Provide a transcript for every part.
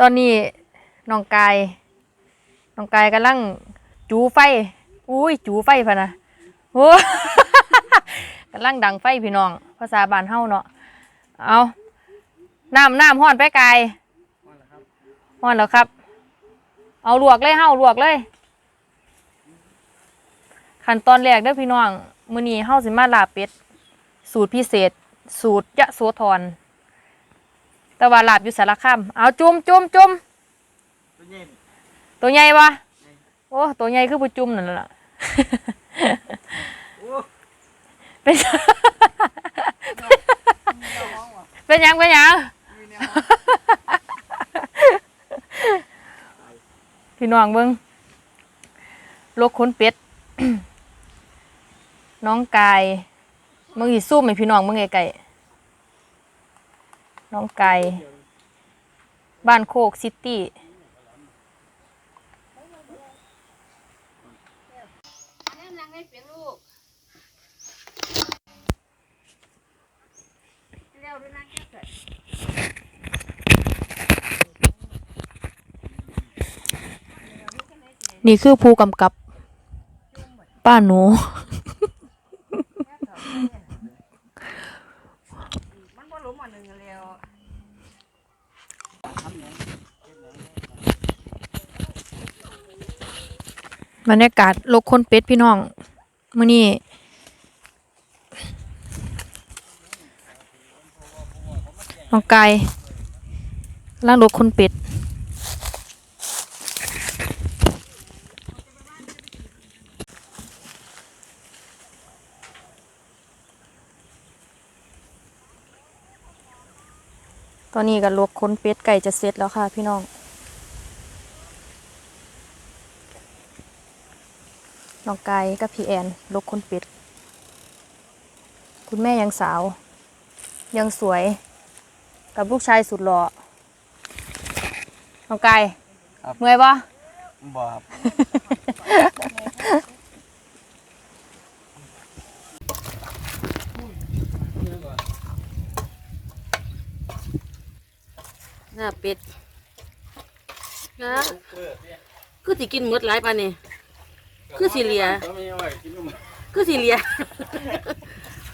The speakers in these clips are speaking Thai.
ตอนนี้น้องกายน้องกายกำลังจูไฟ อุ้ยจูไฟพะนะโอ้กำลังดังไฟพี่น้อง ภาษาบ้านเฮาเนาะ เอาน้ำน้ำห้อนไปกายห้อนแล้วครับ เอาลวกเลยเฮาลวกเลย ขั้นตอนแรกเด้อพี่น้อง มื้อนี้เฮาสิมาลาเป็ด สูตรพิเศษ สูตรยะโสธร แต่ว่าลาบอยู่สารคามเอาจุ่มจุ่มจุ่มตัวใหญ่ปะโอ้ตัวใหญ่คือผู้จุ่มนั่นแหละเป็นเป็นหยังเป็นหยังพี่น้องเบิ้งลกขนเป็ด น้องกายมึงอีสู้ไหมพี่น้องมึงไกลๆ น้องไก่บ้านโคกซิตี้นี่คือผู้กำกับ ป้าหนูบ่ล้มอันหนึ่งแล้ว บรรยากาศลกคนเป็ดพี่น้องมื้อนี้น้องไกายล่างลกคนเป็ดตอนนี้ก็ลวกค้นเป็ดไก่จะเสร็จแล้วค่ะพี่น้อง น้องกายกับพี่แอนลกคนเป็ด คุณแม่ยังสาว ยังสวย กับลูกชายสุดหล่อน้องกายครับ เมื่อยปะ บ่ครับ หน้าเป็ดนะคือสิกินหมดหลายปานนี่ คือสิเหลียคือสิเหลีย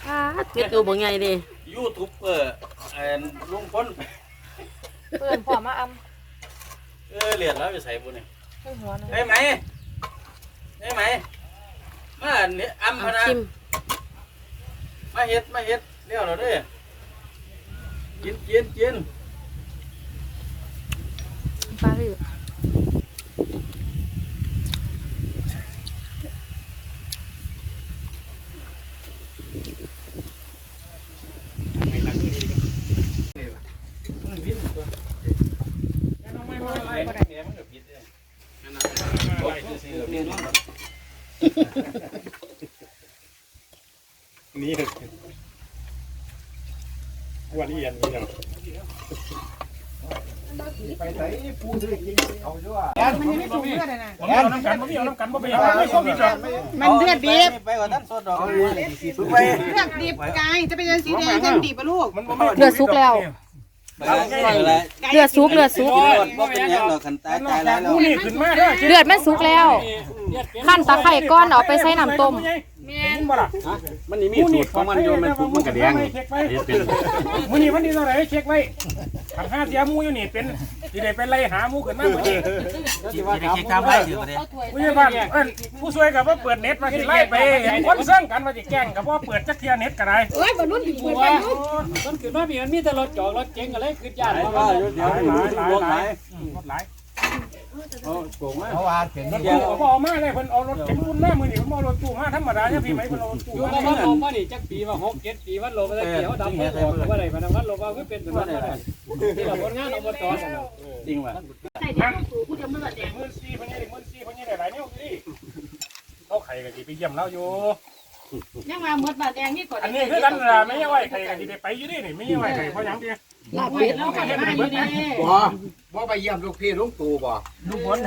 อ่าเป็ดตัวบ่ใหญ่เด้ยูทูบเบอร์เอ่อลุงพ้นเพื่อนพ่อมาอเออเรียนแล้วไปใส่บุญนี่ำหัวนะได้ไหมได้ไหมมาเนี่ยอำพเอานะชิมมาเฮ็ดมาเฮ็ดเรียวเราเด้อกินกินกินปลาคือ นี่วันนี้เย็นนี่เนาะเอาน้ำกันบ่มีเอาน้ำกันบ่มีไม่ครบอีกหรอกมันเลือดดิบไปกว่าท่านสดดอกไปเลือดดิบไก่จะเป็นสีแดงเต็มดิบปะลูกเลือดซุกแล้ว เลือดซุกเลือดซุกบ่เป็นหยังดอกคันตายตายแล้วผู้นี่ขึ้นมาเด้อเลือดมันสุกแล้ว ขั้นตะไคร่ก้อนเอาไปใส่น้ำต้ม แม่นบ่ล่ะมันนี่มีสูตรของมันโยนมันทุกมันกระแดงเช็คไว้มื้อนี้วันที่เท่าไหร่เช็คไว้ขันห้าเสียหมูอยู่นี่เป็น สิได้เป็นไล่หาหมูขึ้นมามื้อนี้ที่ว่าเด็กทำไรอยู่บ่ได้ผู้ใหญ่บ้านเอิ้นผู้ช่วยก็บ่เปิดเน็ตมาสิไล่ไปเห็นคนเซิงกันว่าสิแกล้งก็บ่เปิดจักเที่ยเน็ตก็ได้เอ้ยบรรลุถึงเปิดไปลูกมันขึ้นมาพี่มันมีแต่รถจอดรถเก๋งอะไรขึ้นยากหลายมาว่าว่าเดี๋ยวเดี๋ยวรถหลายอืมรถหลายโอ้โกงมาก เพราะว่าเป็นรถตู้ก็บ่เอามาเลยเพิ่นเอารถเข็นปุ่นมามื้อนี้เพิ่นบ่เอารถตู้มาธรรมดาเนี่ยพี่ไหมเพิ่นเอารถตู้อยู่มากับวัดลมว่านี่จักปีว่าหกเจ็ดปีวัดลมมาได้เกี่ยวดำไม่ออกว่าไรมันวัดลมว่าคือเป็นตัวนั้นที่เราผลงานอบตจริงว่ะมื่นซี่คนนี้มื่นซี่คนนี้หลายๆนิ้วนี่เขาไข่กันดีไปเยี่ยมเราอยู่ ยังมาเมื่อบาดแดงนี่ก่อนอันนี้คือกันล่ะไม่ใช่ว่าไข่กันดีไปไปอยู่นี่นี่ไม่ใช่ว่าไข่เพราะหยังดีลาบเป็ดแล้วค่ะมาอยู่นี่บ่บ่ไปเยี่ยมลูกพี่ลูกตู่บ่ลูกบน